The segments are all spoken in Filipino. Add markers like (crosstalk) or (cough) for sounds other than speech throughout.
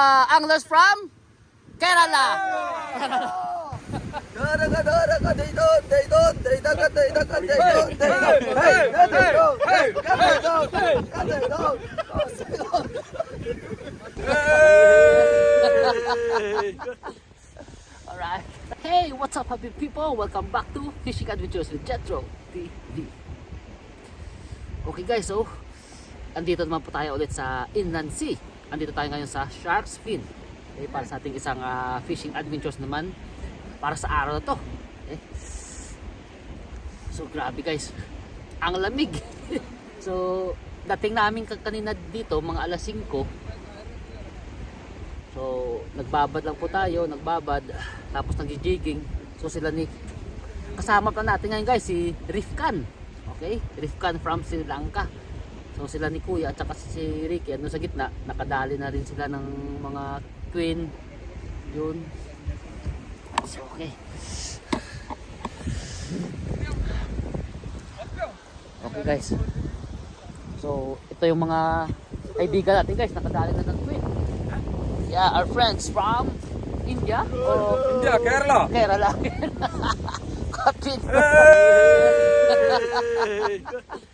Uh, anglers from Kerala. Alright. Hey, what's up happy people? Welcome back to Fishing Adventures with Jetro TV. Okay guys, so andito naman po tayo ulit sa Inland Sea. Andito tayo ngayon sa Shark's Fin. Okay, para sa ating isang ah, fishing adventures naman para sa araw na to. Okay. So grabe guys. Ang lamig. (laughs) so dating namin ka- kanina dito mga alas 5 So, nagbabad lang po tayo, nagbabad, tapos nag-jigging. So, sila ni kasama pa natin ngayon guys, si Rifkan. Okay? Rifkan from Sri Lanka. So, sila ni Kuya at saka si Ricky, ano sa gitna, nakadali na rin sila ng mga queen. Yun. So, okay. Okay guys. So, ito yung mga kaibigan natin guys, nakadali na ng queen. Yeah, our friends from India or India, Kerala. Kerala. (laughs) Kapit. Alright. (laughs)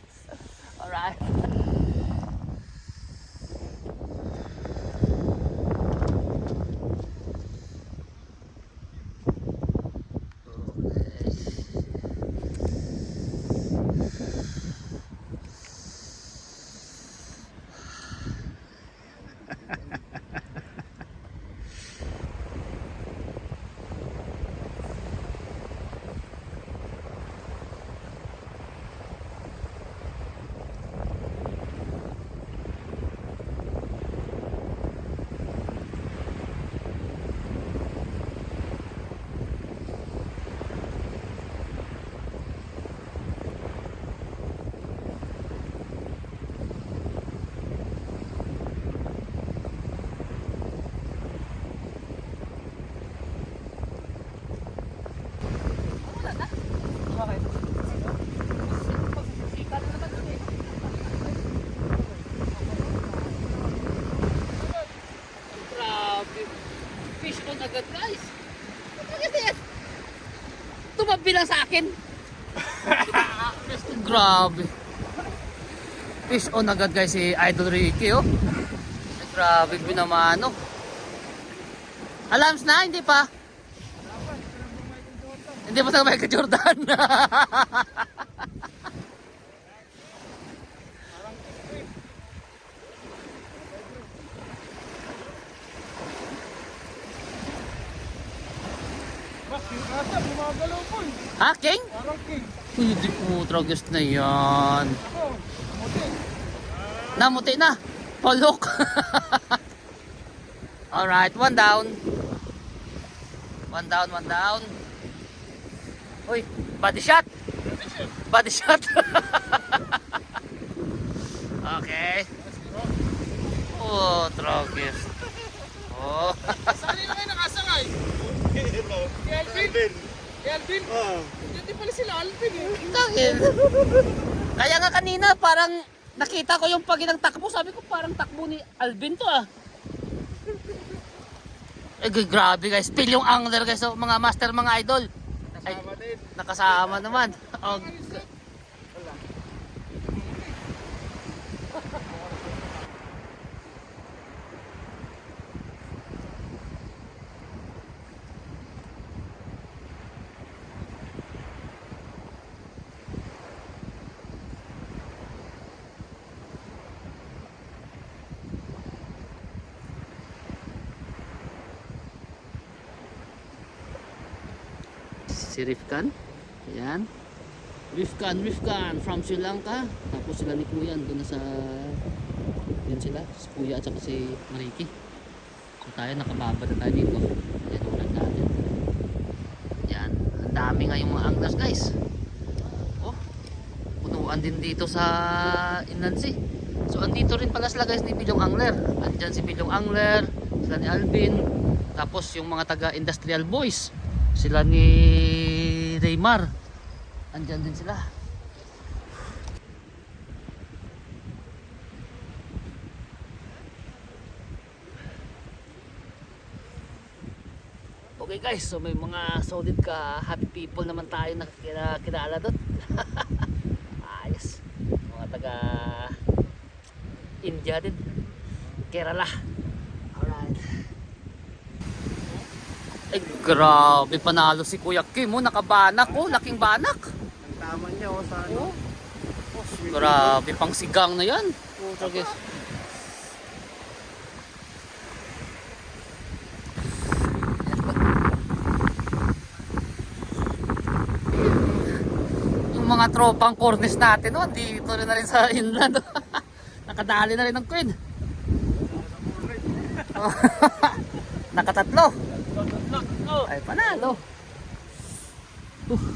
lang sa akin. (laughs) Grabe. Fish on agad guys si Idol Ricky oh. Grabe binamano. Alams na, hindi pa. Hindi pa sa Michael Jordan. Ha, King? Parang king. Uy, di po, tragus na yan. Ako, kamuti. Namuti na. Polok. (laughs) Alright, one down. One down, one down. Uy, body shot. Body shot. (laughs) okay. Oh, tragus. Oh. Saan na kayo nakasakay? Si Alvin. Alvin. Hindi pala sila Alvin eh. Tangin. Kaya nga kanina parang nakita ko yung pag ng takbo, sabi ko parang takbo ni Alvin to ah. Eh grabe guys, feel yung angler guys, so, mga master, mga idol. Ay, Kasama din. nakasama naman. Oh, (laughs) si Rifkan. Ayan. Rifkan, Rifkan from Sri Lanka. Tapos sila ni Kuya, doon sa... Yan sila, si Kuya at si Mariki. So tayo, nakababa na tayo dito. Ayan, ulan natin. Yan, ang dami nga yung mga anglers guys. Oh, punuan din dito sa Inlansi. So andito rin pala sila guys ni Bilyong Angler. Andyan si Bilyong Angler, sila ni Alvin, tapos yung mga taga Industrial Boys, sila ni Raymar. Andyan din sila. Okay guys, so may mga solid ka happy people naman tayo na kilala doon. (laughs) Ayos. Mga taga India din. Kerala. Ay grabe panalo si Kuya Kim oh, nakabanak oh, laking banak. Ang tama niya oh sa ano. Grabe pang sigang na yan. Puta guys. Yung mga tropang cornice natin, oh, dito rin na rin sa inland. oh. (laughs) Nakadali na rin ng queen. Oh. (laughs) Nakatatlo ay panalo. Uh.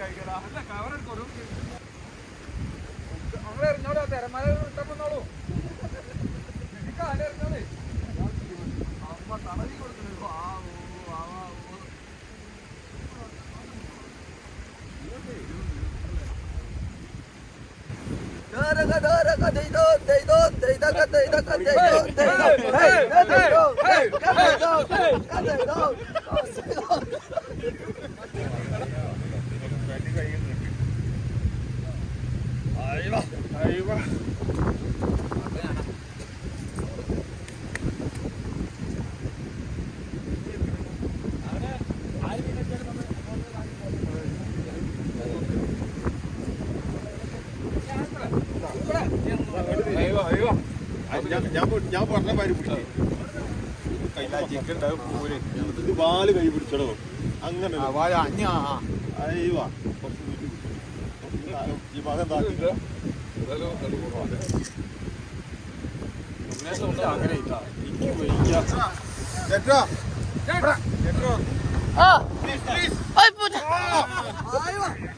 അങ്ങനെ എറിഞ്ഞോളൂ? തിരമല ഇട്ടപ്പോന്നോളൂ കാലെറിഞ്ഞോളേ അമ്മ തളരി കൊടുക്കുന്നു ആ ഓ ആ ഞാൻ പറഞ്ഞ മാതിരി പിടിച്ചു കൈലാ ചിക്കൻ ഉണ്ടാവും പൂര് ഇത് വാല് കൈ പിടിച്ചടോ അങ്ങനെ അയ്യോ ഈ ഭാഗം എന്താ അങ്ങനെ എനിക്ക് വയ്യ ചേട്ടാ ചേട്ടാ Oh! Please please Ay, puta!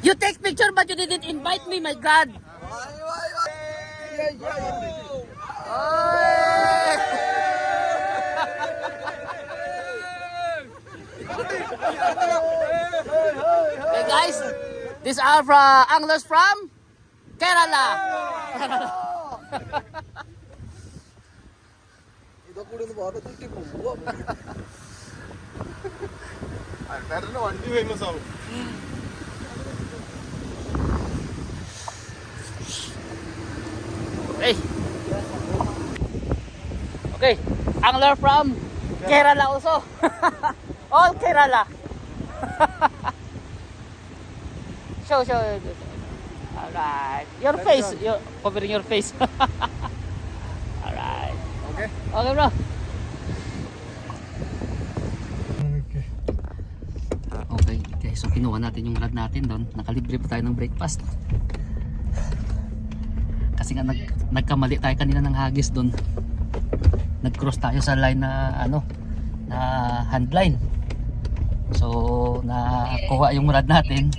You take picture but you didn't invite me, my God! Hey guys, these are from anglers from Kerala. ഇതൊക്കെ കൂടി ഒന്ന് ഭാഗത്ത് ചുറ്റി പോവാ ചേട്ടന്റെ വണ്ടി ഫേമസ് ആവും Okay. Okay, angler from Kerala also. (laughs) All Kerala. (laughs) show, show. Alright. Your face. Your, covering your face. (laughs) Alright. Okay. Okay, bro. Okay, guys. So, kinuha natin yung rad natin doon. Nakalibre pa tayo ng breakfast. Kasi nga nag, nagkamali tayo kanina ng hagis doon. Nag-cross tayo sa line na ano, na handline. So, nakuha yung rad natin.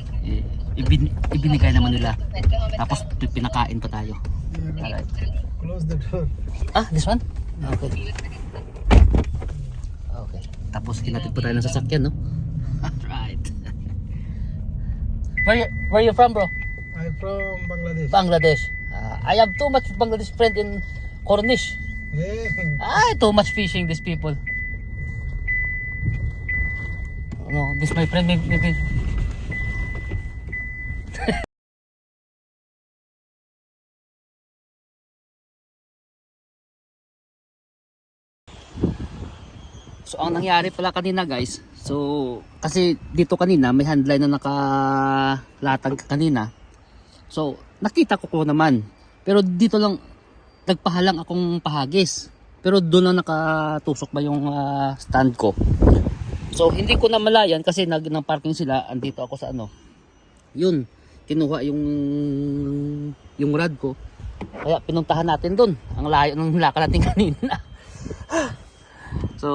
Ibin, ibinigay naman nila. Tapos pi- pinakain pa tayo. Alright. Close the door. Ah, this one? Okay. Okay. Tapos kinatid pa tayo ng sasakyan, no? (laughs) Alright. Where you, where you from, bro? I'm from Bangladesh. Bangladesh. Ah, I have too much Bangladesh friend in Cornish. Ah, too much fishing these people. No, this my friend maybe, maybe. (laughs) So ang nangyari pala kanina guys, so kasi dito kanina may handline na nakalatag kanina. So nakita ko ko naman. Pero dito lang nagpahalang akong pahagis. Pero doon lang nakatusok ba yung ah, stand ko. So hindi ko na malayan kasi nag ng parking sila andito ako sa ano. Yun, kinuha yung yung rad ko. Kaya pinuntahan natin doon. Ang layo ng lakad natin (laughs) kanina. so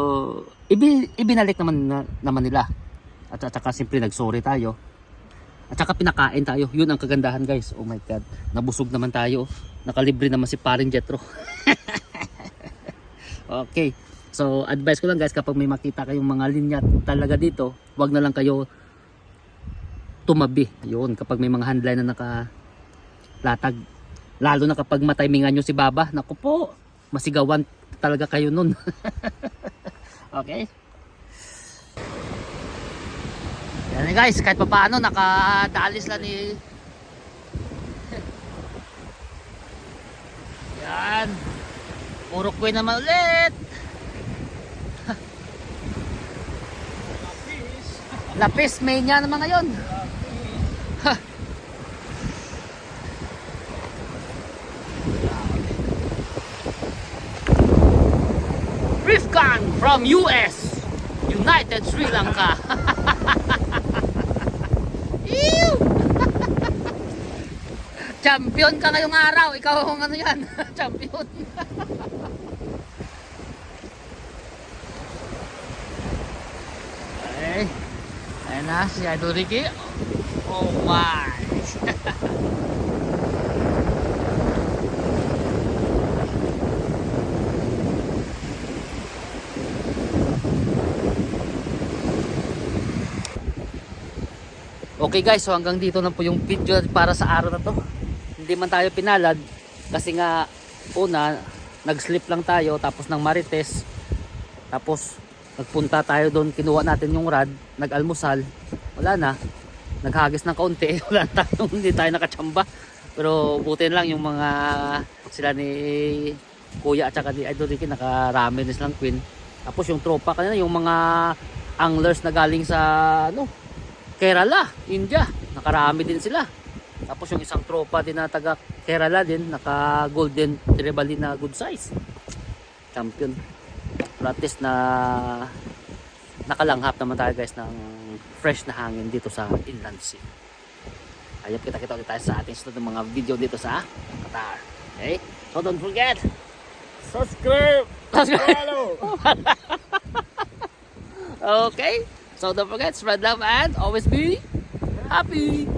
ibi, ibinalik naman na, naman nila. At at saka simple nagsorry tayo. At saka pinakain tayo. Yun ang kagandahan guys. Oh my God. Nabusog naman tayo. Nakalibre naman si paring Jetro. (laughs) okay. So advice ko lang guys kapag may makita kayong mga linya talaga dito, wag na lang kayo tumabi. Yun, kapag may mga handline na nakalatag. Lalo na kapag matimingan nyo si Baba. Naku po, masigawan talaga kayo nun. (laughs) okay? Yan guys, kahit pa paano nakadalis lang ni Yan. Puro ko naman ulit. (laughs) Lapis mania naman ngayon. Ha. (laughs) Rifkan from US, United Sri Lanka. (laughs) (laughs) Champion ka ngayong araw. Ikaw ang ano yan. (laughs) Champion. (laughs) okay. Ayan na si Idol Ricky. Oh my. Okay guys, so hanggang dito na po yung video para sa araw na to. Hindi man tayo pinalad kasi nga una nag-slip lang tayo tapos ng Marites. Tapos nagpunta tayo doon, kinuha natin yung rad, nag-almusal. Wala na. Naghagis ng kaunti, (laughs) wala na tayong hindi tayo nakachamba. Pero buti lang yung mga sila ni Kuya at saka ni Idol Ricky nakarami silang queen. Tapos yung tropa kanina, yung mga anglers na galing sa ano, Kerala, India. Nakarami din sila. Tapos yung isang tropa din na taga Kerala din, naka golden trevally na good size. Champion. Least na nakalanghap naman tayo guys ng fresh na hangin dito sa Inland Sea. Ayop kita kita ulit tayo sa ating sunod ng mga video dito sa Qatar. Okay? So don't forget, Subscribe! subscribe. Follow! (laughs) Okay? So don't forget, spread love and always be happy.